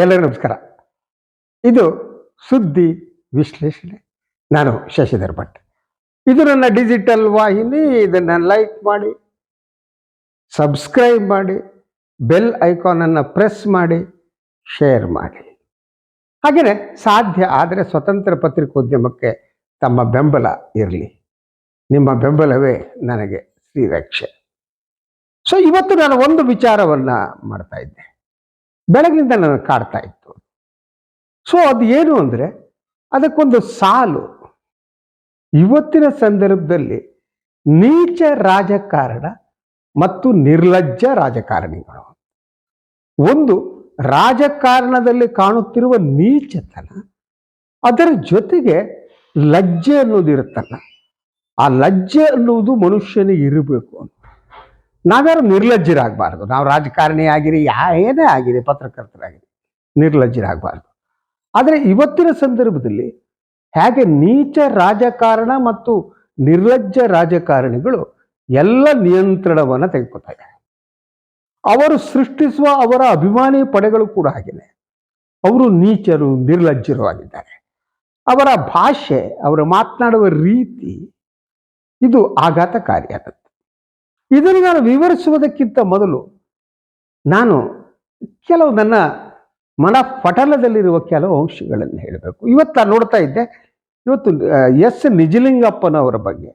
ಎಲ್ಲರಿಗೂ ನಮಸ್ಕಾರ. ಇದು ಸುದ್ದಿ ವಿಶ್ಲೇಷಣೆ. ನಾನು ಶಶಿಧರ್ ಭಟ್. ಇದು ನನ್ನ ಡಿಜಿಟಲ್ ವಾಹಿನಿ. ಇದನ್ನು ಲೈಕ್ ಮಾಡಿ ಸಬ್ಸ್ಕ್ರೈಬ್ ಮಾಡಿ ಬೆಲ್ ಐಕಾನನ್ನು ಪ್ರೆಸ್ ಮಾಡಿ ಶೇರ್ ಮಾಡಿ. ಹಾಗೆಯೇ ಸಾಧ್ಯ ಆದರೆ ಸ್ವತಂತ್ರ ಪತ್ರಿಕೋದ್ಯಮಕ್ಕೆ ತಮ್ಮ ಬೆಂಬಲ ಇರಲಿ. ನಿಮ್ಮ ಬೆಂಬಲವೇ ನನಗೆ ಶ್ರೀರಕ್ಷೆ ಸೊ ಇವತ್ತು ನಾನು ಒಂದು ವಿಚಾರವನ್ನು ಮಾಡ್ತಾ ಇದ್ದೆ. ಬೆಳಗಿನಿಂದ ನನಗೆ ಕಾಡ್ತಾ ಇತ್ತು. ಸೊ ಅದು ಏನು ಅಂದರೆ, ಅದಕ್ಕೊಂದು ಸಾಲು. ಇವತ್ತಿನ ಸಂದರ್ಭದಲ್ಲಿ ನೀಚ ರಾಜಕಾರಣ ಮತ್ತು ನಿರ್ಲಜ್ಜ ರಾಜಕಾರಣಿಗಳು. ಒಂದು ರಾಜಕಾರಣದಲ್ಲಿ ಕಾಣುತ್ತಿರುವ ನೀಚತನ, ಅದರ ಜೊತೆಗೆ ಲಜ್ಜೆ ಅನ್ನೋದಿರುತ್ತಲ್ಲ ಆ ಲಜ್ಜೆ ಅನ್ನುವುದು ಮನುಷ್ಯನಿಗೆ ಇರಬೇಕು ಅಂತ. ನಾವ್ಯಾರು ನಿರ್ಲಜ್ಜರಾಗಬಾರ್ದು. ನಾವು ರಾಜಕಾರಣಿ ಆಗಿರಿ ಯಾ ಏನೇ ಆಗಿರಿ, ಪತ್ರಕರ್ತರಾಗಿರಿ, ನಿರ್ಲಜ್ಜರಾಗಬಾರ್ದು. ಆದರೆ ಇವತ್ತಿನ ಸಂದರ್ಭದಲ್ಲಿ ಹೇಗೆ ನೀಚ ರಾಜಕಾರಣ ಮತ್ತು ನಿರ್ಲಜ್ಜ ರಾಜಕಾರಣಿಗಳು ಎಲ್ಲ ನಿಯಂತ್ರಣವನ್ನು ತೆಗೆದುಕೊತಾರೆ ಅವರು ಸೃಷ್ಟಿಸುವ ಅವರ ಅಭಿಮಾನಿ ಪಡೆಗಳು ಕೂಡ ಹಾಗೆಯೇ ಅವರು ನೀಚರು, ನಿರ್ಲಜ್ಜರು ಆಗಿದ್ದಾರೆ. ಅವರ ಭಾಷೆ, ಅವರು ಮಾತನಾಡುವ ರೀತಿ ಇದು ಆಘಾತಕಾರಿಯಾದದ್ದು ಇದನ್ನು ನಾನು ವಿವರಿಸುವುದಕ್ಕಿಂತ ಮೊದಲು ನಾನು ಕೆಲವು ನನ್ನ ಮನ ಪಟಲದಲ್ಲಿರುವ ಕೆಲವು ಅಂಶಗಳನ್ನು ಹೇಳಬೇಕು. ಇವತ್ತು ನಾನು ನೋಡ್ತಾ ಇದ್ದೆ, ಇವತ್ತು ಎಸ್ ನಿಜಲಿಂಗಪ್ಪನವರ ಬಗ್ಗೆ.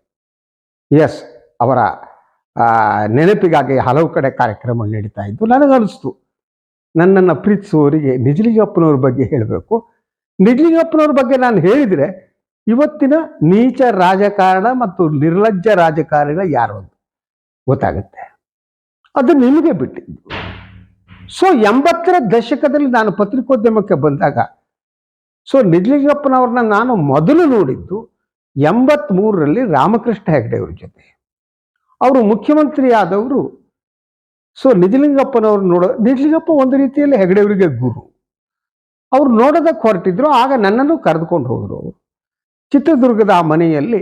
ಎಸ್ ಅವರ ನೆನಪಿಗಾಗಿ ಹಲವು ಕಡೆ ಕಾರ್ಯಕ್ರಮ ನಡೀತಾ ಇದ್ದು ನನಗನ್ನಿಸ್ತು. ನನ್ನನ್ನು ಪ್ರೀತಿಸುವವರಿಗೆ ನಿಜಲಿಂಗಪ್ಪನವ್ರ ಬಗ್ಗೆ ಹೇಳಬೇಕು. ನಿಜಲಿಂಗಪ್ಪನವ್ರ ಬಗ್ಗೆ ನಾನು ಹೇಳಿದರೆ, ಇವತ್ತಿನ ನೀಚ ರಾಜಕಾರಣ ಮತ್ತು ನಿರ್ಲಜ್ಜ ರಾಜಕಾರಣ ಯಾರು ಗೊತ್ತಾಗುತ್ತೆ. ಅದು ನಿಮಗೆ ಬಿಟ್ಟಿದ್ದು. ಸೊ ಎಂಬತ್ತರ ದಶಕದಲ್ಲಿ ನಾನು ಪತ್ರಿಕೋದ್ಯಮಕ್ಕೆ ಬಂದಾಗ ಸೊ ನಿಜಲಿಂಗಪ್ಪನವ್ರನ್ನ ನಾನು ಮೊದಲು ನೋಡಿದ್ದು ಎಂಬತ್ಮೂರರಲ್ಲಿ ರಾಮಕೃಷ್ಣ ಹೆಗಡೆ ಅವ್ರ ಜೊತೆ. ಅವರು ಮುಖ್ಯಮಂತ್ರಿ ಆದವರು ಸೊ ನಿಜಲಿಂಗಪ್ಪನವ್ರು ನೋಡೋ, ನಿಜಲಿಂಗಪ್ಪ ಒಂದು ರೀತಿಯಲ್ಲಿ ಹೆಗಡೆಯವರಿಗೆ ಗುರು. ಅವ್ರು ನೋಡೋದಕ್ಕೆ ಹೊರಟಿದ್ರು, ಆಗ ನನ್ನನ್ನು ಕರೆದುಕೊಂಡು ಹೋದರು. ಚಿತ್ರದುರ್ಗದ ಆ ಮನೆಯಲ್ಲಿ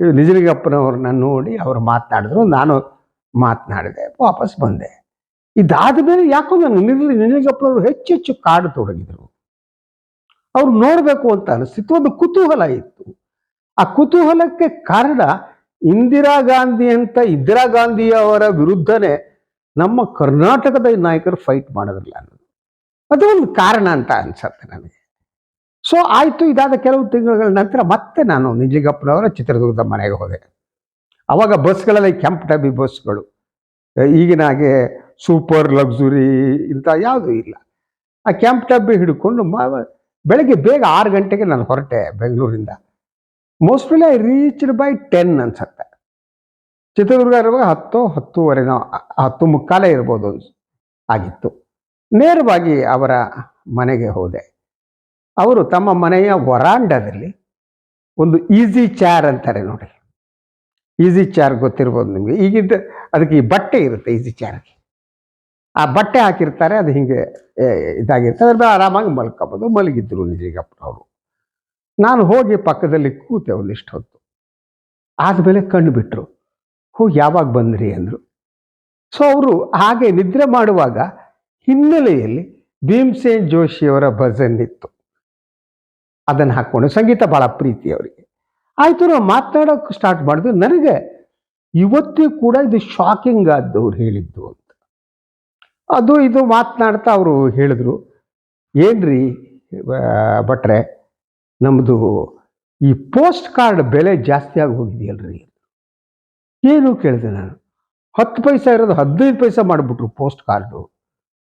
ಇದು ನಿಜಲಿಂಗಪ್ಪನವ್ರನ್ನ ನೋಡಿ ಅವರು ಮಾತನಾಡಿದ್ರು, ನಾನು ಮಾತನಾಡಿದೆ, ವಾಪಸ್ ಬಂದೆ. ಇದಾದ ಮೇಲೆ ಯಾಕೋ ನಾನು ನಿರ್ಲಿ ನಿಜಲಿಂಗಪ್ಪನವರು ಹೆಚ್ಚು ಹೆಚ್ಚು ಕಾಡು ತೊಡಗಿದ್ರು. ಅವ್ರು ನೋಡಬೇಕು ಅಂತ ಅನಿಸ್ತಿತ್ತು, ಒಂದು ಕುತೂಹಲ ಇತ್ತು. ಆ ಕುತೂಹಲಕ್ಕೆ ಕಾರಣ ಇಂದಿರಾ ಗಾಂಧಿ ಅಂತ ಇಂದಿರಾ ಗಾಂಧಿ ಅವರ ವಿರುದ್ಧನೇ ನಮ್ಮ ಕರ್ನಾಟಕದ ನಾಯಕರು ಫೈಟ್ ಮಾಡೋದಿಲ್ಲ ಅನ್ನೋದು. ಅದು ಒಂದು ಕಾರಣ ಅಂತ ಅನ್ಸತ್ತೆ ನನಗೆ. ಸೊ ಆಯಿತು, ಇದಾದ ಕೆಲವು ತಿಂಗಳ ನಂತರ ಮತ್ತೆ ನಾನು ನಿಜಲಿಂಗಪ್ಪನವರ ಚಿತ್ರದುರ್ಗದ ಮನೆಗೆ ಹೋದೆ. ಆವಾಗ ಬಸ್ಗಳಲ್ಲಿ ಕೆಂಪು ಡಬ್ಬಿ ಬಸ್ಗಳು. ಈಗಿನ ಹಾಗೆ ಸೂಪರ್ ಲಕ್ಸುರಿ ಇಂಥ ಯಾವುದೂ ಇಲ್ಲ. ಆ ಕೆಂಪು ಡಬ್ಬಿ ಹಿಡ್ಕೊಂಡು ಬೆಳಗ್ಗೆ ಬೇಗ ಆರು ಗಂಟೆಗೆ ನಾನು ಹೊರಟೆ ಬೆಂಗಳೂರಿಂದ. Mostly I reached by ten ಅನ್ಸತ್ತೆ. ಚಿತ್ರದುರ್ಗ ಇರುವಾಗ ಹತ್ತು, ಹತ್ತುವರೆನೋ, ಹತ್ತು ಮುಕ್ಕಾಲೇ ಇರ್ಬೋದು. ಆಗಿತ್ತು. ನೇರವಾಗಿ ಅವರ ಮನೆಗೆ ಹೋದೆ. ಅವರು ತಮ್ಮ ಮನೆಯ ವರಾಂಡದಲ್ಲಿ ಒಂದು ಈಸಿ ಚೇರ್ ಅಂತಾರೆ ನೋಡಿ. ಈಸಿ ಚೇರ್ ಗೊತ್ತಿರ್ಬೋದು ನಿಮಗೆ. ಈಗಿದ್ದ ಅದಕ್ಕೆ ಈ ಬಟ್ಟೆ ಇರುತ್ತೆ ಈಸಿ ಚೇರ್ಗೆ ಆ ಬಟ್ಟೆ ಹಾಕಿರ್ತಾರೆ, ಅದು ಹಿಂಗೆ ಇದಾಗಿರ್ತದೆ ಅದ್ರ ಆರಾಮಾಗಿ ಮಲ್ಕೋಬೋದು. ಮಲಗಿದ್ರು ಅವರು. ನಾನು ಹೋಗಿ ಪಕ್ಕದಲ್ಲಿ ಕೂತೆ ಒಂದಿಷ್ಟು ಹೊತ್ತು. ಆದಮೇಲೆ ಕಣ್ಣು ಬಿಟ್ಟರು ಹೋ, ಯಾವಾಗ ಬಂದ್ರಿ ಅಂದರು. ಸೊ ಅವರು ಹಾಗೆ ನಿದ್ರೆ ಮಾಡುವಾಗ ಹಿನ್ನೆಲೆಯಲ್ಲಿ ಭೀಮಸೇನ್ ಜೋಶಿಯವರ ಭಜನ್ ಇತ್ತು. ಅದನ್ನು ಹಾಕ್ಕೊಂಡು ಸಂಗೀತ ಭಾಳ ಪ್ರೀತಿ ಅವರಿಗೆ. ಆಯಿತು ನಾವು ಮಾತನಾಡೋಕೆ ಸ್ಟಾರ್ಟ್ ಮಾಡಿದ್ರು ನನಗೆ ಇವತ್ತಿಗೂ ಕೂಡ ಇದು ಶಾಕಿಂಗ್ ಆದ್ದು ಅವ್ರು ಹೇಳಿದ್ದು ಅಂತ. ಅದು ಇದು ಮಾತನಾಡ್ತಾ ಅವರು ಹೇಳಿದ್ರು. ಏನ್ರಿ ಭಟ್ರೆ ನಮ್ಮದು ಈ ಪೋಸ್ಟ್ ಕಾರ್ಡ್ ಬೆಲೆ ಜಾಸ್ತಿ ಆಗಿ ಹೋಗಿದೆಯಲ್ರಿ ಏನು ಕೇಳಿದೆ ನಾನು. ಹತ್ತು ಪೈಸೆ ಇರೋದು ಹದಿನೈದು ಪೈಸೆ ಮಾಡಿಬಿಟ್ರು ಪೋಸ್ಟ್ ಕಾರ್ಡು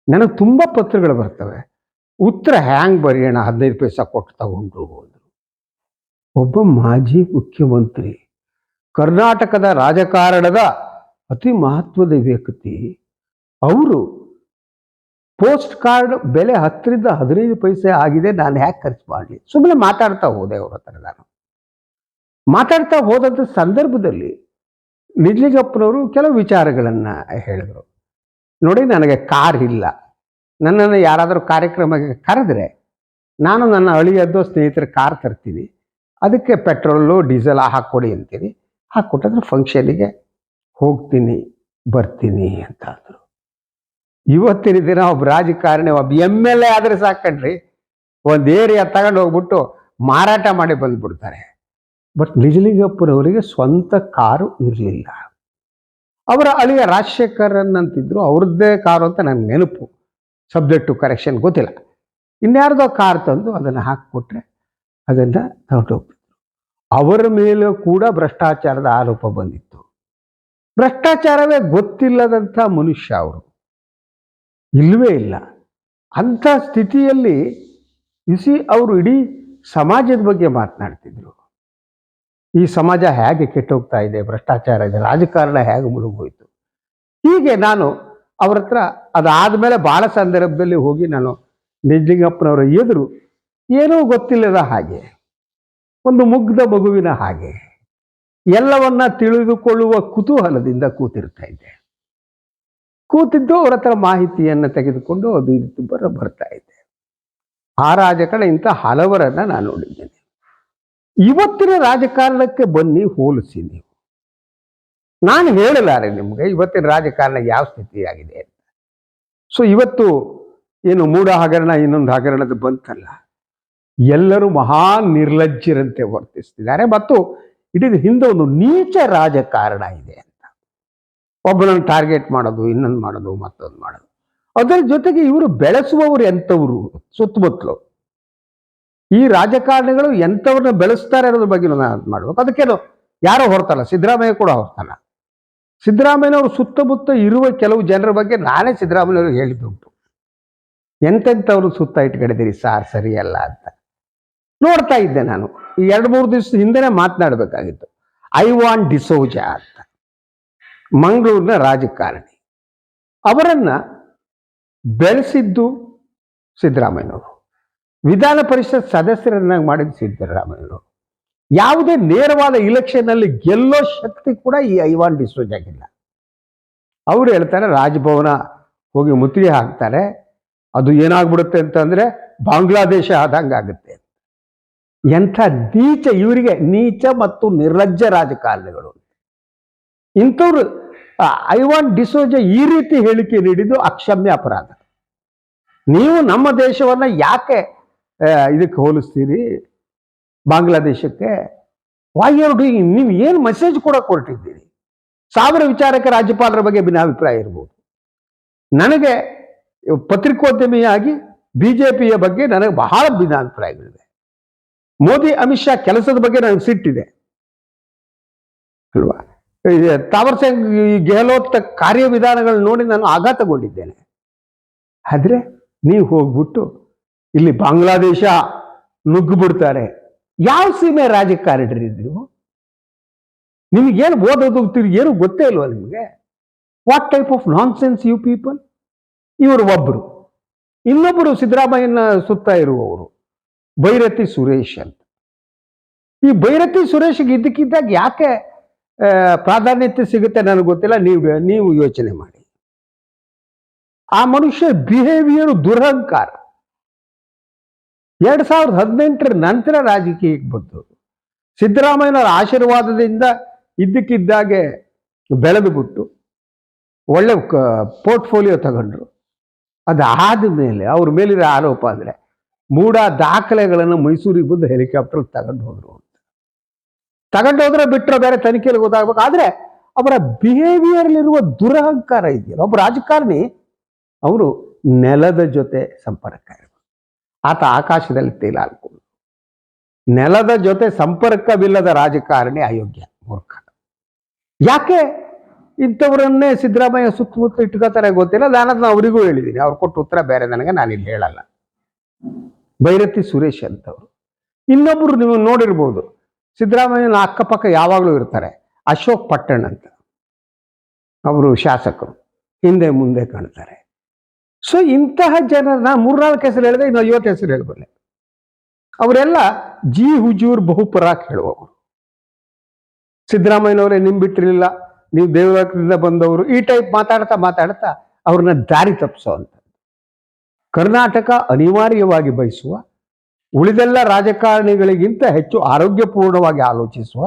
ನನಗೆ ತುಂಬ ಪತ್ರಗಳು ಬರ್ತವೆ. ಉತ್ತರ ಹ್ಯಾಂಗ್ ಬರೆಯೋಣ? ಹದಿನೈದು ಪೈಸೆ ಕೊಟ್ಟು ತಗೊಂಡು ಹೋದರು. ಒಬ್ಬ ಮಾಜಿ ಮುಖ್ಯಮಂತ್ರಿ, ಕರ್ನಾಟಕದ ರಾಜಕಾರಣದ ಅತಿ ಮಹತ್ವದ ವ್ಯಕ್ತಿ, ಅವರು ಪೋಸ್ಟ್ ಕಾರ್ಡ್ ಬೆಲೆ ಹತ್ತರಿಂದ ಹದಿನೈದು ಪೈಸೆ ಆಗಿದೆ, ನಾನು ಹ್ಯಾಕ್ ಖರ್ಚು ಮಾಡಲಿ. ಸುಮ್ಮನೆ ಮಾತಾಡ್ತಾ ಹೋದೆ ಅವ್ರ ಹತ್ರ ನಾನು. ಮಾತಾಡ್ತಾ ಹೋದಂಥ ಸಂದರ್ಭದಲ್ಲಿ ನಿಜಲಿಂಗಪ್ಪನವರು ಕೆಲವು ವಿಚಾರಗಳನ್ನು ಹೇಳಿದರು. ನೋಡಿ, ನನಗೆ ಕಾರ್ ಇಲ್ಲ. ನನ್ನನ್ನು ಯಾರಾದರೂ ಕಾರ್ಯಕ್ರಮಕ್ಕೆ ಕರೆದ್ರೆ ನಾನು ನನ್ನ ಅಳಿಯದ್ದು ಸ್ನೇಹಿತರ ಕಾರ್ ತರ್ತೀನಿ ಅದಕ್ಕೆ ಪೆಟ್ರೋಲು, ಡೀಸೆಲ್ ಹಾಕ್ಕೊಡಿ ಅಂತೀನಿ ಹಾಕ್ಕೊಟ್ಟಿದ್ರೆ ಫಂಕ್ಷನಿಗೆ ಹೋಗ್ತೀನಿ, ಬರ್ತೀನಿ ಅಂತ ಅಂದರು. ಇವತ್ತಿನ ದಿನ ಒಬ್ಬ ರಾಜಕಾರಣಿ, ಒಬ್ಬ ಎಂ ಎಲ್ ಎ ಆದರೆ ಸಾಕಣ್ರಿ. ಒಂದು ಏರಿಯಾ ತಗೊಂಡು ಹೋಗ್ಬಿಟ್ಟು ಮಾರಾಟ ಮಾಡಿ ಬಂದ್ಬಿಡ್ತಾರೆ. ಬಟ್ ನಿಜಲಿಂಗಪ್ಪನವರಿಗೆ ಸ್ವಂತ ಕಾರು ಇರಲಿಲ್ಲ. ಅವರ ಅಳಿಯ ರಾಜಶೇಖರನ್ ಅಂತಿದ್ರು, ಅವ್ರದ್ದೇ ಕಾರು ಅಂತ ನನ್ನ ನೆನಪು. ಸಬ್ಜೆಕ್ಟ್ ಕರೆಕ್ಷನ್ ಗೊತ್ತಿಲ್ಲ. ಇನ್ಯಾರ್ದೋ ಕಾರ್ ತಂದು ಅದನ್ನು ಹಾಕಿಕೊಟ್ರೆ ಅದನ್ನು ತಗೊಂಡೋಗ್ತಿದ್ರು ಅವರ ಮೇಲೂ ಕೂಡ ಭ್ರಷ್ಟಾಚಾರದ ಆರೋಪ ಬಂದಿತ್ತು. ಭ್ರಷ್ಟಾಚಾರವೇ ಗೊತ್ತಿಲ್ಲದಂಥ ಮನುಷ್ಯ ಅವರು. ಇಲ್ಲವೇ ಇಲ್ಲ. ಅಂಥ ಸ್ಥಿತಿಯಲ್ಲಿ ಇಸಿ ಅವರು ಇಡೀ ಸಮಾಜದ ಬಗ್ಗೆ ಮಾತನಾಡ್ತಿದ್ರು. ಈ ಸಮಾಜ ಹೇಗೆ ಕೆಟ್ಟೋಗ್ತಾ ಇದೆ, ಭ್ರಷ್ಟಾಚಾರ ಇದೆ, ರಾಜಕಾರಣ ಹೇಗೆ ಮುಳುಗೋಯ್ತು ಹೀಗೆ ನಾನು ಅವ್ರ ಹತ್ರ ಅದಾದಮೇಲೆ ಭಾಳ ಸಂದರ್ಭದಲ್ಲಿ ಹೋಗಿ ನಾನು ನಿಜಲಿಂಗಪ್ಪನವರ ಎದುರು ಏನೂ ಗೊತ್ತಿಲ್ಲದ ಹಾಗೆ, ಒಂದು ಮುಗ್ಧ ಮಗುವಿನ ಹಾಗೆ, ಎಲ್ಲವನ್ನ ತಿಳಿದುಕೊಳ್ಳುವ ಕುತೂಹಲದಿಂದ ಕೂತಿರ್ತಾ ಇದ್ದೆ. ಕೂತಿದ್ದು ಅವ್ರ ಹತ್ರ ಮಾಹಿತಿಯನ್ನು ತೆಗೆದುಕೊಂಡು ಅದು ಇದು ಬರ, ಬರ್ತಾ ಇದ್ದೆ. ಆ ರಾಜಕಾರಣ ಇಂಥ ಹಲವರನ್ನ ನಾನು ನೋಡಿದ್ದೇನೆ. ಇವತ್ತಿನ ರಾಜಕಾರಣಕ್ಕೆ ಬನ್ನಿ ಹೋಲಿಸಿ ನೀವು. ನಾನು ಹೇಳಲಾರೆ ನಿಮಗೆ, ಇವತ್ತಿನ ರಾಜಕಾರಣ ಯಾವ ಸ್ಥಿತಿಯಾಗಿದೆ ಅಂತ. ಸೊ ಇವತ್ತು ಏನು ಮೂಢ ಹಗರಣ, ಇನ್ನೊಂದು ಹಗರಣದ ಬಂತಲ್ಲ. ಎಲ್ಲರೂ ಮಹಾ ನಿರ್ಲಜ್ಜರಂತೆ ವರ್ತಿಸ್ತಿದ್ದಾರೆ. ಮತ್ತು ಇಡೀ ಹಿಂದೆ ಒಂದು ನೀಚ ರಾಜಕಾರಣ ಇದೆ ಅಂತ. ಒಬ್ಬನನ್ನು ಟಾರ್ಗೆಟ್ ಮಾಡೋದು, ಇನ್ನೊಂದು ಮಾಡೋದು, ಮತ್ತೊಂದು ಮಾಡೋದು. ಅದರ ಜೊತೆಗೆ ಇವರು ಬೆಳೆಸುವವರು ಎಂಥವ್ರು? ಸುತ್ತಮುತ್ತಲು. ಈ ರಾಜಕಾರಣಿಗಳು ಎಂಥವ್ರನ್ನ ಬೆಳೆಸ್ತಾರೆ ಅನ್ನೋದ್ರ ಬಗ್ಗೆ ನಾನು ಮಾಡಬೇಕು. ಅದಕ್ಕೇನು, ಯಾರೋ ಹೊರತಲ್ಲ, ಸಿದ್ದರಾಮಯ್ಯ ಕೂಡ ಹೊರತಲ್ಲ. ಸಿದ್ದರಾಮಯ್ಯನವರು ಸುತ್ತಮುತ್ತ ಇರುವ ಕೆಲವು ಜನರ ಬಗ್ಗೆ ನಾನೇ ಸಿದ್ದರಾಮಯ್ಯವ್ರಿಗೆ ಹೇಳಿದ್ದುಂಟು ಎಂತೆಂಥವ್ರು ಸುತ್ತ ಇಟ್ಕೊಂಡಿದ್ದೀರಿ ಸಾರ್ ಸರಿಯಲ್ಲ ಅಂತ. ನೋಡ್ತಾ ಇದ್ದೆ ನಾನು. ಈ ಎರಡು ಮೂರು ದಿವಸ ಹಿಂದೆನೇ ಮಾತನಾಡಬೇಕಾಗಿತ್ತು. ಐ ವಾಂಟ್ ಡಿಸೋಜಾ ಅಂತ. ಮಂಗಳೂರಿನ ರಾಜಕಾರಣಿ. ಅವರನ್ನು ಬೆಳೆಸಿದ್ದು ಸಿದ್ದರಾಮಯ್ಯನವರು. ವಿಧಾನ ಪರಿಷತ್ ಸದಸ್ಯರನ್ನಾಗಿ ಮಾಡಿದ್ದು ಸಿದ್ದರಾಮಯ್ಯನವರು. ಯಾವುದೇ ನೇರವಾದ ಇಲೆಕ್ಷನ್ ಅಲ್ಲಿ ಗೆಲ್ಲೋ ಶಕ್ತಿ ಕೂಡ ಈ ಐವಾನ್ ಡಿಸೋಜಾಗಿಲ್ಲ ಅವ್ರು ಹೇಳ್ತಾರೆ, ರಾಜಭವನ ಹೋಗಿ ಮುತ್ತಿಗೆ ಹಾಕ್ತಾರೆ. ಅದು ಏನಾಗ್ಬಿಡುತ್ತೆ ಅಂತಂದ್ರೆ ಬಾಂಗ್ಲಾದೇಶ ಆದಂಗೆ ಆಗುತ್ತೆ ಎಂಥ ನೀಚ, ಇವರಿಗೆ ನೀಚ ಮತ್ತು ನಿರ್ಲಜ್ಜ ರಾಜಕಾರಣಿಗಳು. ಇಂಥವ್ರು ಐವಾನ್ ಡಿಸೋಜ ಈ ರೀತಿ ಹೇಳಿಕೆ ನೀಡಿದ್ದು ಅಕ್ಷಮ್ಯ ಅಪರಾಧ. ನೀವು ನಮ್ಮ ದೇಶವನ್ನ ಯಾಕೆ ಇದಕ್ಕೆ ಹೋಲಿಸ್ತೀರಿ? ಬಾಂಗ್ಲಾದೇಶಕ್ಕೆ ವೈ ಆರ್ ಡೂಯಿಂಗ್ ನೀವು ಏನು ಮೆಸೇಜ್ ಕೊಡೋಕೆ ಹೊರಟಿದ್ದೀರಿ ಸಾವಿರ ವಿಚಾರಕ್ಕೆ ರಾಜ್ಯಪಾಲರ ಬಗ್ಗೆ ಭಿನ್ನಾಭಿಪ್ರಾಯ ಇರ್ಬೋದು. ನನಗೆ ಪತ್ರಿಕೋದ್ಯಮಿಯಾಗಿ ಬಿ ಜೆ ಪಿಯ ಬಗ್ಗೆ ನನಗೆ ಬಹಳ ಭಿನ್ನಾಭಿಪ್ರಾಯಗಳಿವೆ ಮೋದಿ, ಅಮಿತ್ ಶಾ ಕೆಲಸದ ಬಗ್ಗೆ ನನಗೆ ಸಿಟ್ಟಿದೆ. ಅಲ್ವಾ ತಾವರ್ ಸಿಂಗ್ ಗೆಹ್ಲೋತ್ ಕಾರ್ಯವಿಧಾನಗಳು ನೋಡಿ ನಾನು ಆಘಾತಗೊಂಡಿದ್ದೇನೆ ಆದರೆ ನೀವು ಹೋಗ್ಬಿಟ್ಟು ಇಲ್ಲಿ ಬಾಂಗ್ಲಾದೇಶ ನುಗ್ಗು ಬಿಡ್ತಾರೆ. ಯಾವ ಸೀಮೆ ರಾಜಕಾರಣಿ ನೀವು ನಿಮಗೇನು ಓದೋದು ಏನು ಗೊತ್ತೇ ಇಲ್ವಾ ನಿಮಗೆ? What type of nonsense you people ಇವರು ಒಬ್ಬರು ಇನ್ನೊಬ್ಬರು ಸಿದ್ದರಾಮಯ್ಯನ ಸುತ್ತ ಇರುವವರು. ಭೈರತಿ ಸುರೇಶ್ ಅಂತ. ಈ ಭೈರತಿ ಸುರೇಶ್ಗೆ ಇದ್ದಕ್ಕಿದ್ದಾಗ ಯಾಕೆ ಪ್ರಾಧಾನ್ಯತೆ ಸಿಗುತ್ತೆ ನನಗೆ ಗೊತ್ತಿಲ್ಲ. ನೀವು ನೀವು ಯೋಚನೆ ಮಾಡಿ. ಆ ಮನುಷ್ಯ ಬಿಹೇವಿಯರ್ ದುರಹಂಕಾರ. ಎರಡ್ ಸಾವಿರದ ಹದಿನೆಂಟರ ನಂತರ ರಾಜಕೀಯಕ್ಕೆ ಬಂತು. ಸಿದ್ದರಾಮಯ್ಯನವರ ಆಶೀರ್ವಾದದಿಂದ ಇದ್ದಕ್ಕಿದ್ದಾಗೆ ಬೆಳೆದು ಬಿಟ್ಟು ಒಳ್ಳೆ ಪೋರ್ಟ್ಫೋಲಿಯೋ ತಗೊಂಡ್ರು. ಅದಾದ ಮೇಲೆ ಅವ್ರ ಮೇಲಿರೋ ಆರೋಪ ಅಂದರೆ ಮೂಡ ದಾಖಲೆಗಳನ್ನು ಮೈಸೂರಿಗೆ ಬಂದು ಹೆಲಿಕಾಪ್ಟರ್ ತಗೊಂಡು ಹೋದ್ರು ಅಂತ. ತಗೊಂಡು ಹೋದ್ರೆ ಬಿಟ್ಟರೆ ಬೇರೆ ತನಿಖೆಯಲ್ಲಿ ಗೊತ್ತಾಗ್ಬೇಕು. ಆದರೆ ಅವರ ಬಿಹೇವಿಯರ್ಲಿರುವ ದುರಹಂಕಾರ ಇದೆಯಲ್ಲ. ಒಬ್ಬ ರಾಜಕಾರಣಿ, ಅವರು ನೆಲದ ಜೊತೆ ಸಂಪರ್ಕ ಆತ ಆಕಾಶದಲ್ಲಿ ತೇಲಾಡ್ಕೊಂಡು. ನೆಲದ ಜೊತೆ ಸಂಪರ್ಕವಿಲ್ಲದ ರಾಜಕಾರಣಿ ಅಯೋಗ್ಯ ಮೂರ್ಖ. ಯಾಕೆ? ಇಂಥವರನ್ನೇ ಸಿದ್ದರಾಮಯ್ಯ ಸುತ್ತಮುತ್ತ ಇಟ್ಕೋತಾರೆ ಗೊತ್ತಿಲ್ಲ. ನಾನು ಅದನ್ನ ಅವರಿಗೂ ಹೇಳಿದ್ದೀನಿ ಅವ್ರು ಕೊಟ್ಟು ಉತ್ತರ ಬೇರೆ ನನಗೆ ನಾನಿಲ್ಲಿ ಹೇಳಲ್ಲ. ಭೈರತಿ ಸುರೇಶ್ ಅಂತವ್ರು. ಇನ್ನೊಬ್ರು ನೀವು ನೋಡಿರ್ಬೋದು. ಸಿದ್ದರಾಮಯ್ಯನ ಅಕ್ಕಪಕ್ಕ ಯಾವಾಗಲೂ ಇರ್ತಾರೆ. ಅಶೋಕ್ ಪಟ್ಟಣ್ ಅಂತ. ಅವರು ಶಾಸಕರು. ಹಿಂದೆ ಮುಂದೆ ಕಾಣ್ತಾರೆ. ಸೊ ಇಂತಹ ಜನರನ್ನ ಮೂರ್ನಾಲ್ಕು ಹೆಸರು ಹೇಳಿದ್ರೆ ಇನ್ನು ಐವತ್ತು ಹೆಸರು ಹೇಳಬಲ್ಲೆ ಅವರೆಲ್ಲ ಜಿ ಹುಜೂರ್ ಬಹುಪರಾಕ್ ಹೇಳುವವರು. ಸಿದ್ದರಾಮಯ್ಯನವರೇ ನಿಮ್ ಬಿಟ್ಟಿರಲಿಲ್ಲ, ನೀವು ದೇವಲೋಕದಿಂದ ಬಂದವರು, ಈ ಟೈಪ್ ಮಾತಾಡ್ತಾ ಮಾತಾಡ್ತಾ ಅವ್ರನ್ನ ದಾರಿ ತಪ್ಪಿಸೋ ಅಂತ. ಕರ್ನಾಟಕ ಅನಿವಾರ್ಯವಾಗಿ ಬಯಸುವ, ಉಳಿದೆಲ್ಲ ರಾಜಕಾರಣಿಗಳಿಗಿಂತ ಹೆಚ್ಚು ಆರೋಗ್ಯಪೂರ್ಣವಾಗಿ ಆಲೋಚಿಸುವ,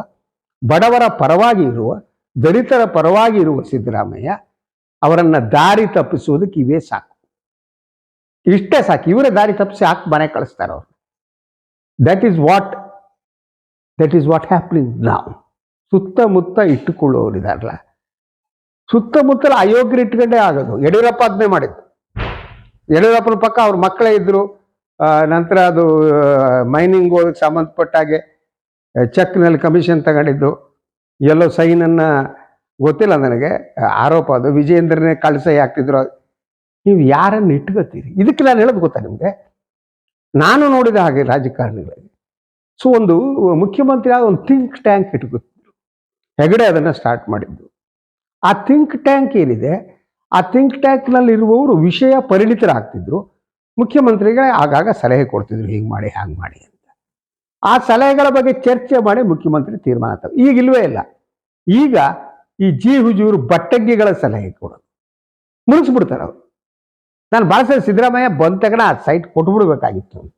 ಬಡವರ ಪರವಾಗಿ ಇರುವ, ದಲಿತರ ಪರವಾಗಿ ಇರುವ ಸಿದ್ದರಾಮಯ್ಯ ಅವರನ್ನ ದಾರಿ ತಪ್ಪಿಸುವುದಕ್ಕೆ ಇವೇ ಸಾಕು. ಇಷ್ಟೇ ಸಾಕು. ಇವರೇ ದಾರಿ ತಪ್ಪಿಸಿ ಹಾಕಿ ಮನೆ ಕಳಿಸ್ತಾರೆ ಅವರು. That is what that is what happening ನಾವು ಸುತ್ತಮುತ್ತ ಇಟ್ಟುಕೊಳ್ಳುವವರಿದಾರಲ್ಲ ಸುತ್ತಮುತ್ತಲ ಅಯೋಗ್ಯರು ಇಟ್ಕೊಂಡೇ ಆಗೋದು. ಯಡಿಯೂರಪ್ಪ ಅದನ್ನೇ ಮಾಡಿದ್ದು. ಯಡಿಯೂರಪ್ಪನ ಪಕ್ಕ ಅವ್ರ ಮಕ್ಕಳೇ ಇದ್ದರು ನಂತರ ಅದು ಮೈನಿಂಗ್ ಸಂಬಂಧಪಟ್ಟ ಹಾಗೆ ಚೆಕ್ನಲ್ಲಿ ಕಮಿಷನ್ ತಗೊಂಡಿದ್ದು. ಎಲ್ಲೋ ಸೈನನ್ನು ಗೊತ್ತಿಲ್ಲ ನನಗೆ. ಆರೋಪ ಅದು. ವಿಜಯೇಂದ್ರನೇ ಕಳಸೈ ಹಾಕ್ತಿದ್ರು ನೀವು ಯಾರನ್ನು ಇಟ್ಕೋತೀರಿ? ಇದಕ್ಕೆ ನಾನು ಹೇಳೋದು ಗೊತ್ತಾ ನಿಮಗೆ? ನಾನು ನೋಡಿದ ಹಾಗೆ ರಾಜಕಾರಣಿಗಳಲ್ಲಿ ಸೊ, ಒಂದು ಮುಖ್ಯಮಂತ್ರಿ ಆದ ಒಂದು ಥಿಂಕ್ ಟ್ಯಾಂಕ್ ಇಟ್ಕೊತಿದ್ರು. ಹೆಗಡೆ ಅದನ್ನು ಸ್ಟಾರ್ಟ್ ಮಾಡಿದ್ದು. ಆ ಥಿಂಕ್ ಟ್ಯಾಂಕ್ ಏನಿದೆ? ಆ ಥಿಂಕ್ ಟ್ಯಾಂಕ್ನಲ್ಲಿ ಇರುವವರು ವಿಷಯ ಪರಿಣಿತರಾಗ್ತಿದ್ರು. ಮುಖ್ಯಮಂತ್ರಿಗೆ ಆಗಾಗ ಸಲಹೆ ಕೊಡ್ತಿದ್ರು, ಹೀಗೆ ಮಾಡಿ ಹಾಗೆ ಮಾಡಿ ಅಂತ. ಆ ಸಲಹೆಗಳ ಬಗ್ಗೆ ಚರ್ಚೆ ಮಾಡಿ ಮುಖ್ಯಮಂತ್ರಿ ತೀರ್ಮಾನ ತಗೋ, ಈಗ ಇಲ್ವೇ ಇಲ್ಲ. ಈಗ ಈ ಜಿ ಹುಜೂರು ಬಟ್ಟಗ್ಗಿಗಳ ಸಲಹೆ ಕೊಡೋದು. ಮುಗಿಸ್ಬಿಡ್ತಾರೆ ಅವರು. ನಾನು ಭಾಳ ಸಿದ್ದರಾಮಯ್ಯ ಬಂದ ತಕ್ಷಣ ಆ ಸೈಟ್ ಕೊಟ್ಬಿಡ್ಬೇಕಾಗಿತ್ತು ಅಂತ.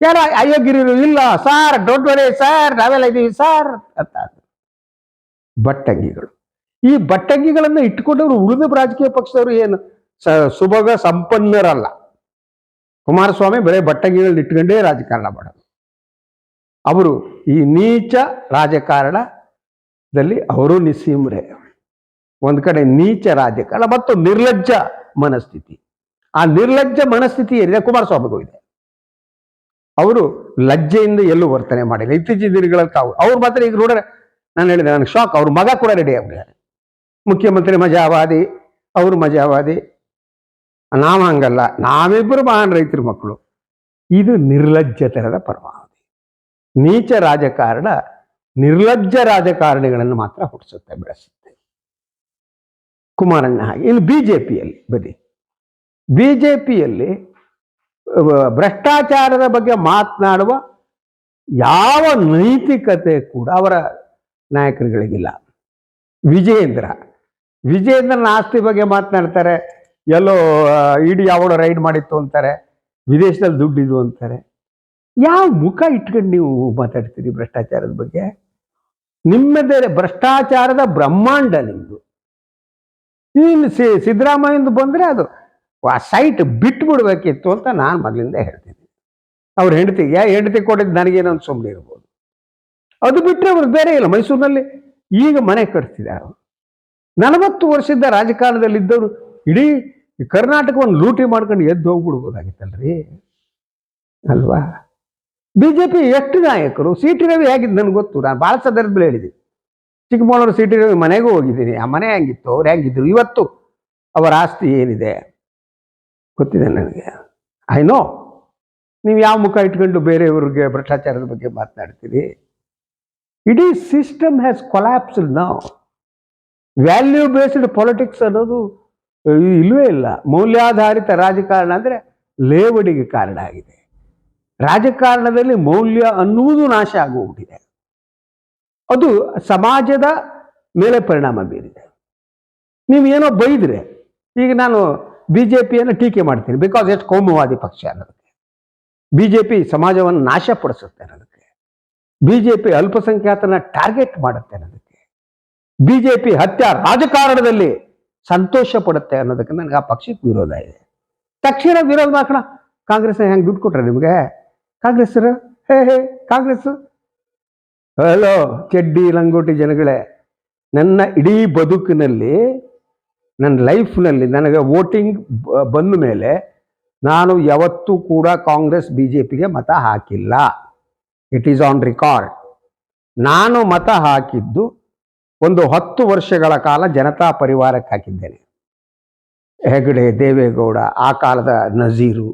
ಯಾರ ಅಯೋಗ್ಯರು ಇಲ್ಲ ಸಾರ್ ಡೋಂಟ್ ವರಿ ಸರ್ ನಾವೆಲ್ಲ ಇದ್ದೀವಿ ಸರ್ ಅಂತ. ಬಟ್ಟಂಗಿಗಳು. ಈ ಬಟ್ಟಂಗಿಗಳನ್ನು ಇಟ್ಕೊಂಡವರು ಉಳಿದ ರಾಜಕೀಯ ಪಕ್ಷದವರು ಏನು? ಸುಭಗ ಸಂಪನ್ನರಲ್ಲ. ಕುಮಾರಸ್ವಾಮಿ ಬರೀ ಬಟ್ಟಂಗಿಗಳನ್ನ ಇಟ್ಕೊಂಡೇ ರಾಜಕಾರಣ ಮಾಡೋದು. ಅವರು ಈ ನೀಚ ರಾಜಕಾರಣದಲ್ಲಿ ಅವರು ನಿಸ್ಸೀಮ್ರೆ. ಒಂದು ಕಡೆ ನೀಚ ರಾಜಕಾರಣ ಮತ್ತು ನಿರ್ಲಜ್ಜ ಮನಸ್ಥಿತಿ. ಆ ನಿರ್ಲಜ್ಜ ಮನಸ್ಥಿತಿ ಏನಿದೆ, ಕುಮಾರಸ್ವಾಮಿಗೂ ಇದೆ. ಅವರು ಲಜ್ಜೆಯಿಂದ ಎಲ್ಲೂ ವರ್ತನೆ ಮಾಡಿಲ್ಲ. ಇತ್ತೀಚಿನ ದಿನಗಳಲ್ಲಿ ತಾವು, ಅವ್ರು ಮಾತ್ರ ಈಗ ನೋಡ್ರೆ, ನಾನು ಹೇಳಿದೆ ನನಗೆ ಶಾಕ್ ಅವ್ರ ಮಗ ಕೂಡ ರೆಡಿ ಆಗ್ಬಿಟ್ಟಿದ್ದಾರೆ. ಮುಖ್ಯಮಂತ್ರಿ ಮಜಾವಾದಿ, ಅವರು ಮಜಾವಾದಿ. ನಾವು ಹಂಗಲ್ಲ ನಾವಿಬ್ಬರು ಮಹಾನ್ ರೈತರ ಮಕ್ಕಳು. ಇದು ನಿರ್ಲಜ್ಜತನದ ಪರಮಾವಧಿ. ನೀಚ ರಾಜಕಾರಣ ನಿರ್ಲಜ್ಜ ರಾಜಕಾರಣಿಗಳನ್ನು ಮಾತ್ರ ಹುಟ್ಟಿಸುತ್ತೆ, ಬೆಳೆಸುತ್ತೆ. ಕುಮಾರಣ್ಣ ಹಾಗೆ, ಇಲ್ಲಿ ಬಿ ಜೆ ಪಿಯಲ್ಲಿ ಬನ್ನಿ. ಬಿ ಜೆ ಪಿಯಲ್ಲಿ ಭ್ರಷ್ಟಾಚಾರದ ಬಗ್ಗೆ ಮಾತನಾಡುವ ಯಾವ ನೈತಿಕತೆ ಕೂಡ ಅವರ ನಾಯಕರುಗಳಿಗಿಲ್ಲ. ವಿಜಯೇಂದ್ರ, ವಿಜಯೇಂದ್ರನ ಆಸ್ತಿ ಬಗ್ಗೆ ಮಾತನಾಡ್ತಾರೆ, ಎಲ್ಲೋ ಇಡಿ ಯಾವಳೋ ರೈಡ್ ಮಾಡಿತ್ತು ಅಂತಾರೆ, ವಿದೇಶದಲ್ಲಿ ದುಡ್ಡಿದು ಅಂತಾರೆ. ಯಾವ ಮುಖ ಇಟ್ಕೊಂಡು ನೀವು ಮಾತಾಡ್ತೀರಿ ಭ್ರಷ್ಟಾಚಾರದ ಬಗ್ಗೆ? ನಿಮ್ಮದೇ ಭ್ರಷ್ಟಾಚಾರದ ಬ್ರಹ್ಮಾಂಡ ನಿಮ್ಮದು ಇನ್ನು ಸಿದ್ದರಾಮಯ್ಯಂದು ಬಂದರೆ ಅದು ಆ ಸೈಟ್ ಬಿಟ್ಟು ಬಿಡ್ಬೇಕಿತ್ತು ಅಂತ ನಾನು ಮೊದಲಿಂದ ಹೇಳ್ತೀನಿ. ಅವ್ರ ಯಾ ಹೆಂಡತಿ ಕೊಟ್ಟಿದ್ದು ನನಗೇನೋ ಸುಮ್ಮನೆ ಇರ್ಬೋದು. ಅದು ಬಿಟ್ಟರೆ ಅವ್ರಿಗೆ ಬೇರೆ ಇಲ್ಲ ಮೈಸೂರಿನಲ್ಲಿ. ಈಗ ಮನೆ ಕಟ್ತಿದ್ದಾರೆ ಅವರು. ನಲವತ್ತು ವರ್ಷದ ರಾಜಕಾರಣದಲ್ಲಿದ್ದವರು ಇಡೀ ಕರ್ನಾಟಕವನ್ನು ಲೂಟಿ ಮಾಡ್ಕೊಂಡು ಎದ್ದು ಹೋಗ್ಬಿಡ್ಬೋದಾಗಿತ್ತಲ್ರಿ? ಅಲ್ವಾ? ಬಿ ಜೆ ಪಿ ಎಷ್ಟು ನಾಯಕರು? ಸಿ ಟಿ ರವಿ ಹೇಗಿದ್ದು ನನಗೆ ಗೊತ್ತು. ನಾನು ಭಾಳ ಸಂದರ್ಭದಲ್ಲಿ ಹೇಳಿದ್ದೀನಿ. ಚಿಕ್ಕಮಗಳೂರು ಸಿ ಟಿ ರವಿ ಮನೆಗೂ ಹೋಗಿದ್ದೀನಿ. ಆ ಮನೆ ಹೆಂಗಿತ್ತು? ಅವ್ರು ಹೆಂಗಿದ್ರು? ಇವತ್ತು ಅವರ ಆಸ್ತಿ ಏನಿದೆ? ಗೊತ್ತಿದೆ ನನಗೆ. ಐ ನೋ ನೀವು ಯಾವ ಮುಖ ಇಟ್ಕೊಂಡು ಬೇರೆಯವ್ರಿಗೆ ಭ್ರಷ್ಟಾಚಾರದ ಬಗ್ಗೆ ಮಾತನಾಡ್ತೀರಿ? ಇಡೀ ಸಿಸ್ಟಮ್ ಹ್ಯಾಸ್ ಕೊಲ್ಯಾಪ್ಸ್ಡ್ ನಾವು ವ್ಯಾಲ್ಯೂ ಬೇಸ್ಡ್ ಪೊಲಿಟಿಕ್ಸ್ ಅನ್ನೋದು ಇಲ್ಲವೇ ಇಲ್ಲ. ಮೌಲ್ಯಾಧಾರಿತ ರಾಜಕಾರಣ ಅಂದರೆ ಲೇವಡಿಗೆ ಕಾರಣ ಆಗಿದೆ. ರಾಜಕಾರಣದಲ್ಲಿ ಮೌಲ್ಯ ಅನ್ನುವುದು ನಾಶ ಆಗೋಗ್ಬಿಟ್ಟಿದೆ ಅದು ಸಮಾಜದ ಮೇಲೆ ಪರಿಣಾಮ ಬೀರಿದೆ. ಏನೋ ಬೈದ್ರೆ, ಈಗ ನಾನು ಬಿ ಜೆ ಪಿಯನ್ನು ಟೀಕೆ ಮಾಡ್ತೀನಿ ಬಿಕಾಸ್ ಎಷ್ಟು ಕೋಮುವಾದಿ ಪಕ್ಷ ಅನ್ನೋದಕ್ಕೆ. ಬಿ ಜೆ ಪಿ ಸಮಾಜವನ್ನು ನಾಶಪಡಿಸುತ್ತೆ ಅನ್ನೋದಕ್ಕೆ. ಬಿ ಜೆ ಪಿ ಅಲ್ಪಸಂಖ್ಯಾತನ ಟಾರ್ಗೆಟ್ ಮಾಡುತ್ತೆ ಅನ್ನೋದಕ್ಕೆ. ಬಿ ಜೆ ಪಿ ಹತ್ಯ ರಾಜಕಾರಣದಲ್ಲಿ ಸಂತೋಷ ಪಡುತ್ತೆ ಅನ್ನೋದಕ್ಕೆ ನನಗೆ ಆ ಪಕ್ಷಕ್ಕೆ ವಿರೋಧ ಇದೆ. ತಕ್ಷಣ ವಿರೋಧ ಮಾಡ್ಕೋಣ ಕಾಂಗ್ರೆಸ್ ಹೆಂಗೆ ದುಡ್ಡು ಕೊಟ್ರೆ ನಿಮಗೆ? ಕಾಂಗ್ರೆಸ್ಸರು? ಹೇ ಹೇ ಕಾಂಗ್ರೆಸ್ ಹಲೋ ಚೆಡ್ಡಿ ಲಂಗೋಟಿ ಜನಗಳೇ. ನನ್ನ ಇಡೀ ಬದುಕಿನಲ್ಲಿ ನನ್ನ ಲೈಫ್ನಲ್ಲಿ ನನಗೆ ವೋಟಿಂಗ್ ಬಂದ ಮೇಲೆ ನಾನು ಯಾವತ್ತೂ ಕೂಡ ಕಾಂಗ್ರೆಸ್ ಬಿ ಜೆ ಪಿಗೆ ಮತ ಹಾಕಿಲ್ಲ. ಇಟ್ ಈಸ್ ಆನ್ ರೆಕಾರ್ಡ್ ನಾನು ಮತ ಹಾಕಿದ್ದು ಒಂದು ಹತ್ತು ವರ್ಷಗಳ ಕಾಲ ಜನತಾ ಪರಿವಾರಕ್ಕೆ ಹಾಕಿದ್ದೇನೆ. ಹೆಗಡೆ, ದೇವೇಗೌಡ, ಆ ಕಾಲದ ನಜೀರು,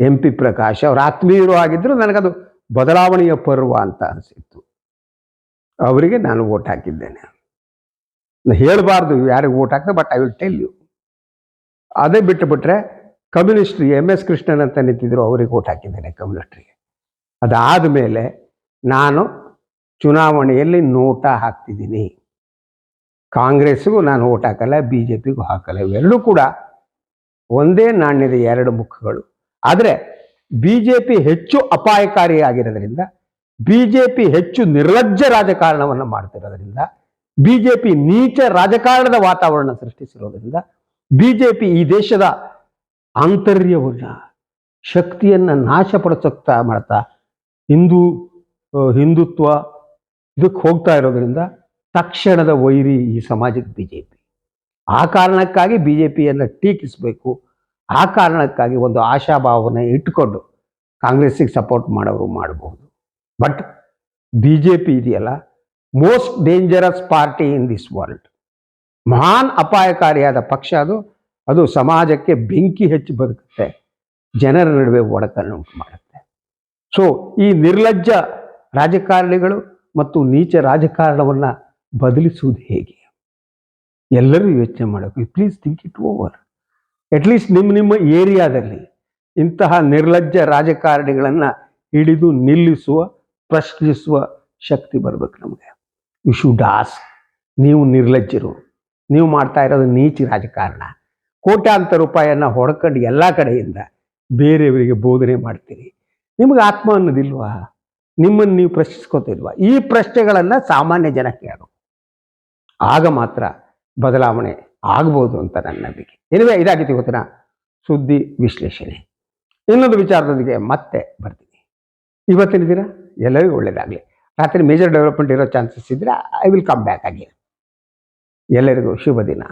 ಎಂ ಪಿ ಪ್ರಕಾಶ್ ಅವ್ರ ಆತ್ಮೀಯರು ಆಗಿದ್ರು ನನಗದು ಬದಲಾವಣೆಯ ಪರ್ವ ಅಂತ ಅನಿಸಿತ್ತು. ಅವರಿಗೆ ನಾನು ವೋಟ್ ಹಾಕಿದ್ದೇನೆ. ಹೇಳಬಾರ್ದು, ಯಾರಿಗೆ ಓಟ್ ಹಾಕಿದೆ, but I will tell you. ಅದೇ ಬಿಟ್ಟು ಬಿಟ್ರೆ ಕಮ್ಯುನಿಸ್ಟ್ ಎಂ ಎಸ್ ಕೃಷ್ಣನ್ ಅಂತ ನಿಂತಿದ್ರು, ಅವ್ರಿಗೆ ಓಟ್ ಹಾಕಿದ್ದೇನೆ ಕಮ್ಯುನಿಸ್ಟ್ರಿಗೆ. ಅದಾದ ಮೇಲೆ ನಾನು ಚುನಾವಣೆಯಲ್ಲಿ ನೋಟ ಹಾಕ್ತಿದ್ದೀನಿ. ಕಾಂಗ್ರೆಸ್ಗೂ ನಾನು ಓಟ್ ಹಾಕಲ್ಲ ಬಿ ಜೆ ಪಿಗೂ ಹಾಕಲ್ಲ, ಇವೆರಡೂ ಕೂಡ ಒಂದೇ ನಾಣ್ಯದ ಎರಡು ಮುಖಗಳು. ಆದರೆ ಬಿ ಜೆ ಪಿ ಹೆಚ್ಚು ಅಪಾಯಕಾರಿಯಾಗಿರೋದ್ರಿಂದ ಬಿ ಜೆ ಪಿ ಹೆಚ್ಚು ನಿರ್ಲಜ್ಜ ರಾಜಕಾರಣವನ್ನು ಮಾಡ್ತಿರೋದ್ರಿಂದ ಬಿಜೆಪಿ ನೀಚ ರಾಜಕಾರಣದ ವಾತಾವರಣ ಸೃಷ್ಟಿಸಿರೋದ್ರಿಂದ ಬಿಜೆಪಿ ಈ ದೇಶದ ಆಂತರ್ಯವನ್ನ, ಶಕ್ತಿಯನ್ನ ನಾಶಪಡಿಸುತ್ತಾ ಮಾಡ್ತಾ, ಹಿಂದೂ ಹಿಂದುತ್ವ ಇದಕ್ಕೆ ಹೋಗ್ತಾ ಇರೋದ್ರಿಂದ ತಕ್ಷಣದ ವೈರಿ ಈ ಸಮಾಜಕ್ಕೆ ಬಿಜೆಪಿ. ಆ ಕಾರಣಕ್ಕಾಗಿ ಬಿಜೆಪಿಯನ್ನು ಟೀಕಿಸಬೇಕು. ಆ ಕಾರಣಕ್ಕಾಗಿ ಒಂದು ಆಶಾಭಾವನೆ ಇಟ್ಟುಕೊಂಡು ಕಾಂಗ್ರೆಸ್ಸಿಗೆ ಸಪೋರ್ಟ್ ಮಾಡೋರು ಮಾಡಬಹುದು ಬಟ್ ಬಿ ಜೆ ಪಿ ಇದೆಯಲ್ಲ most dangerous party in this world ಮಹಾನ್ ಅಪಾಯಕಾರಿಯಾದ ಪಕ್ಷ ಅದು. ಅದು ಸಮಾಜಕ್ಕೆ ಬೆಂಕಿ ಹೆಚ್ಚು ಬದುಕುತ್ತೆ. ಜನರ ನಡುವೆ ಒಡಕನ್ನು ಉಂಟು ಮಾಡುತ್ತೆ. ಸೊ ಈ ನಿರ್ಲಜ್ಜ ರಾಜಕಾರಣಿಗಳು ಮತ್ತು ನೀಚ ರಾಜಕಾರಣವನ್ನು ಬದಲಿಸುವುದು ಹೇಗೆ? ಎಲ್ಲರೂ ಯೋಚನೆ ಮಾಡಬೇಕು. Please think it over at least ನಿಮ್ಮ ನಿಮ್ಮ ಏರಿಯಾದಲ್ಲಿ ಇಂತಹ ನಿರ್ಲಜ್ಜ ರಾಜಕಾರಣಿಗಳನ್ನು ಹಿಡಿದು ನಿಲ್ಲಿಸುವ, ಪ್ರಶ್ನಿಸುವ ಶಕ್ತಿ ಬರಬೇಕು ನಮಗೆ. ಯು ಶುಡ್ ಆಸ್ ನೀವು ನಿರ್ಲಜ್ಜರು. ನೀವು ಮಾಡ್ತಾ ಇರೋದು ನೀಚ ರಾಜಕಾರಣ. ಕೋಟ್ಯಾಂತರ ರೂಪಾಯಿಯನ್ನು ಹೊಡ್ಕೊಂಡು ಎಲ್ಲ ಕಡೆಯಿಂದ ಬೇರೆಯವರಿಗೆ ಬೋಧನೆ ಮಾಡ್ತೀರಿ. ನಿಮಗೆ ಆತ್ಮ ಅನ್ನೋದಿಲ್ವಾ? ನಿಮ್ಮನ್ನು ನೀವು ಪ್ರಶ್ನಿಸ್ಕೋತಿಲ್ವಾ? ಈ ಪ್ರಶ್ನೆಗಳನ್ನು ಸಾಮಾನ್ಯ ಜನ ಕೇಳು ಆಗ ಮಾತ್ರ ಬದಲಾವಣೆ ಆಗ್ಬೋದು ಅಂತ ನನ್ನ ನಂಬಿಕೆ. ಎನಿವೆ ಇದಾಗಿತ್ತು ಇವತ್ತಿನ ಸುದ್ದಿ ವಿಶ್ಲೇಷಣೆ. ಇನ್ನೊಂದು ವಿಚಾರದೊಂದಿಗೆ ಮತ್ತೆ ಬರ್ತೀನಿ. ಇವತ್ತಿನ ದಿನ ಎಲ್ಲರಿಗೂ ಒಳ್ಳೆಯದಾಗಲಿ ರಾತ್ರಿ ಮೇಜರ್ ಡೆವಲಪ್ಮೆಂಟ್ ಇರೋ ಚಾನ್ಸಸ್ ಇದ್ದರೆ I will come back again ಎಲ್ಲರಿಗೂ ಶುಭ ದಿನ.